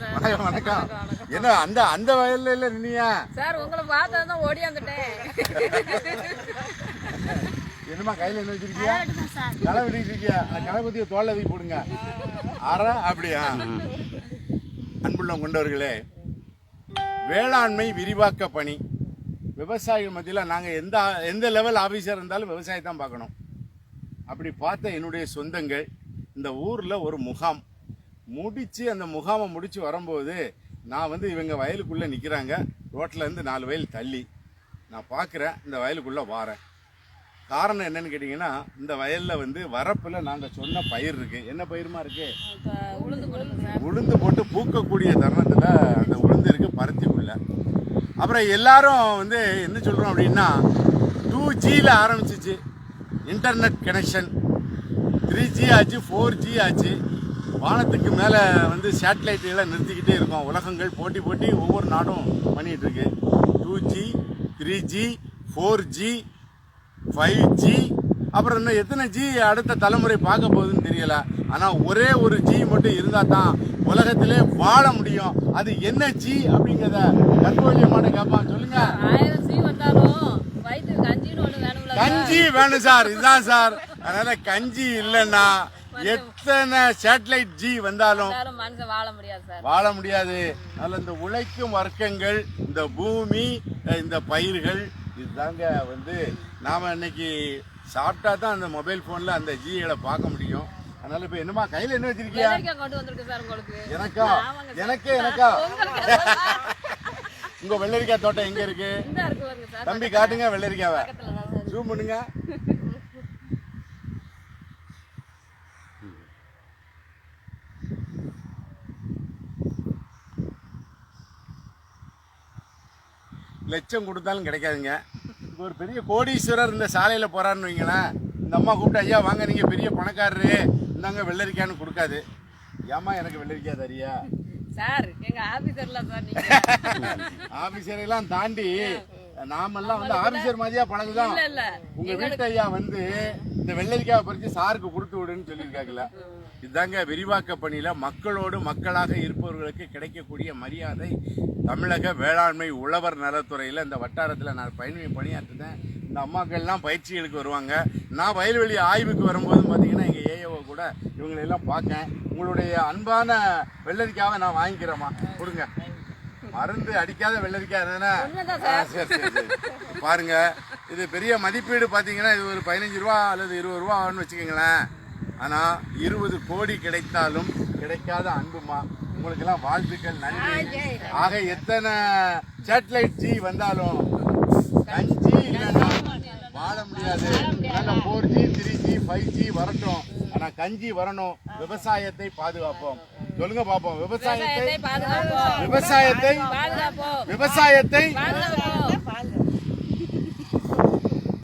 வணக்கம் வணக்கம். என்ன அந்த அந்த வயல்ல இல்ல நின்னியா சார் உங்களை பார்த்தா தான் ஓடியாந்துட்டேன். என்னமா கையில என்ன வச்சிருக்கியா? களை வெட்டிட்டு இருக்கியா? அந்த களை குத்திய தோல்ல தூக்கி போடுங்க. அற அப்படியா? அன்புள்ளம் கொண்டவர்களே வேளாண்மை விரிவாக்க பணி. விவசாயிகள் மத்தியில் நாங்கள் எந்த எந்த லெவல் ஆஃபீஸர் இருந்தாலும் விவசாயத்தை தான் பார்க்கணும். அப்படி பார்த்த என்னுடைய சொந்தங்கள் இந்த ஊரில் ஒரு முகாம். முடித்து அந்த முகாமை முடித்து வரும்போது நான் வந்து இவங்க வயலுக்குள்ளே நிற்கிறாங்க ரோட்டில் இருந்து நாலு வயல் தள்ளி. நான் பார்க்குறேன் இந்த வயலுக்குள்ளே வாரேன். காரணம் என்னன்னு கேட்டிங்கன்னா இந்த வயலில் வந்து வரப்பில் நாங்கள் சொன்ன பயிர் இருக்குது என்ன பயிருமா இருக்குது உளுந்து போட்டு பூக்கக்கூடிய தருணத்தில் அந்த உளுந்து இருக்கு பருத்திக்குள்ள அப்புறம் எல்லாரும் வந்து என்ன சொல்கிறோம் அப்படின்னா டூ ஜியில் ஆரம்பிச்சிச்சு. இன்டர்நெட் கனெக்ஷன் த்ரீ ஜி ஆச்சு ஃபோர் ஜி ஆச்சு. வானத்துக்கு மேலே வந்து சேட்டலைட்டுகளை நிறுத்திக்கிட்டே இருக்கோம். உலகங்கள் போட்டி போட்டி ஒவ்வொரு நாடும் பண்ணிகிட்டு இருக்கு. Two G three G four G five G அப்புறம் இன்னும் எத்தனை ஜி அடுத்த தலைமுறை பார்க்க போகுதுன்னு தெரியல. ஆனால் ஒரே ஒரு ஜி மட்டும் இருந்தால் தான் உலகத்திலே வாழ முடியும். அது என்ன ஜி அப்படிங்கிறத கற்பூரியமான கேட்பான் சொல்லுங்க? கஞ்சி வேணும் சார். இதுதான் சார். அதனால கஞ்சி இல்லைன்னா எத்தனை சேட்டலைட் ஜி வந்தாலும் மனுஷன் வாழ முடியாது சார். வாழ முடியாது. அதில் இந்த உழைக்கும் வர்க்கங்கள் இந்த பூமி இந்த பயிர்கள் இதுதாங்க வந்து நாம் இன்னைக்கு சாப்பிட்டா தான் அந்த மொபைல் ஃபோனில் அந்த ஜிகளை பார்க்க முடியும். அதனால இப்போ என்னமா கையில் என்ன வச்சிருக்கியா? எனக்கா. எனக்கே எனக்கா? உங்க வெள்ளரிக்காய் தோட்டம் எங்க இருக்கு? தம்பி காட்டுங்க வெள்ளரிக்காவை. ஜூம் பண்ணுங்க. லட்சம் கொடுத்தாலும் கிடைக்காதுங்க. இப்போ ஒரு பெரிய கோடீஸ்வரர் இந்த சாலையில் போறாருன்னு வைங்களேன். இந்த அம்மா கூப்பிட்டு ஐயா வாங்க நீங்கள் பெரிய பணக்காரரு. இந்தாங்க வெள்ளரிக்கான்னு கொடுக்காது. ஏம்மா எனக்கு வெள்ளரிக்காய் தரியா? சார் எங்க ஆபீசர்ல ஆபீசர் எல்லாம் தாண்டி நாமெல்லாம் வந்து ஆபீசர் மாதிரியா பழகுதான். இல்ல இல்ல. உங்க வீட்டு ஐயா வந்து இந்த வெள்ளரிக்காய் பறிச்சு சாருக்கு கொடுத்து விடுன்னு சொல்லியிருக்காங்கல்ல. இதுதாங்க விரிவாக்க பணியில மக்களோடு மக்களாக இருப்பவர்களுக்கு கிடைக்கக்கூடிய மரியாதை. தமிழக வேளாண்மை உழவர் நலத்துறையில் இந்த வட்டாரத்தில் நான் பயணி பணியாற்றுனேன். இந்த அம்மாக்கள்லாம் பயிற்சிகளுக்கு வருவாங்க. நான் வயல்வெளி ஆய்வுக்கு வரும்போது பார்த்தீங்கன்னா எங்கள் ஏஓ கூட இவங்களை எல்லாம் பார்க்கேன் உங்களுடைய அன்பான வெள்ளரிக்காவை நான் வாங்கிக்கிறேம்மா. கொடுங்க. மருந்து அடிக்காத வெள்ளரிக்காய் தானே? உண்மைதான் ஆ, சரி சரி சரி. பாருங்க. இது பெரிய மதிப்பீடு பார்த்தீங்கன்னா இது ஒரு பதினஞ்சு ரூபா அல்லது இருபது ரூபான்னு வச்சுக்கோங்களேன். ஆனால் இருபது கோடி கிடைத்தாலும் கிடைக்காத அன்புமா? உங்களுக்கெல்லாம் வாழ்த்துக்கள் நன்றி. ஆக எத்தனை சேட்டலைட் ஜி வந்தாலும் கஞ்சி இல்லைன்னா வாழ முடியாது. நல்ல four G three G five G வரட்டும். ஆனால் கஞ்சி வரணும். விவசாயத்தை பாதுகாப்போம். சொல்லுங்க பார்ப்போம் விவசாயத்தை விவசாயத்தை விவசாயத்தை பாதுகாப்போம். விவசாயத்தை பாதுகாப்போம்.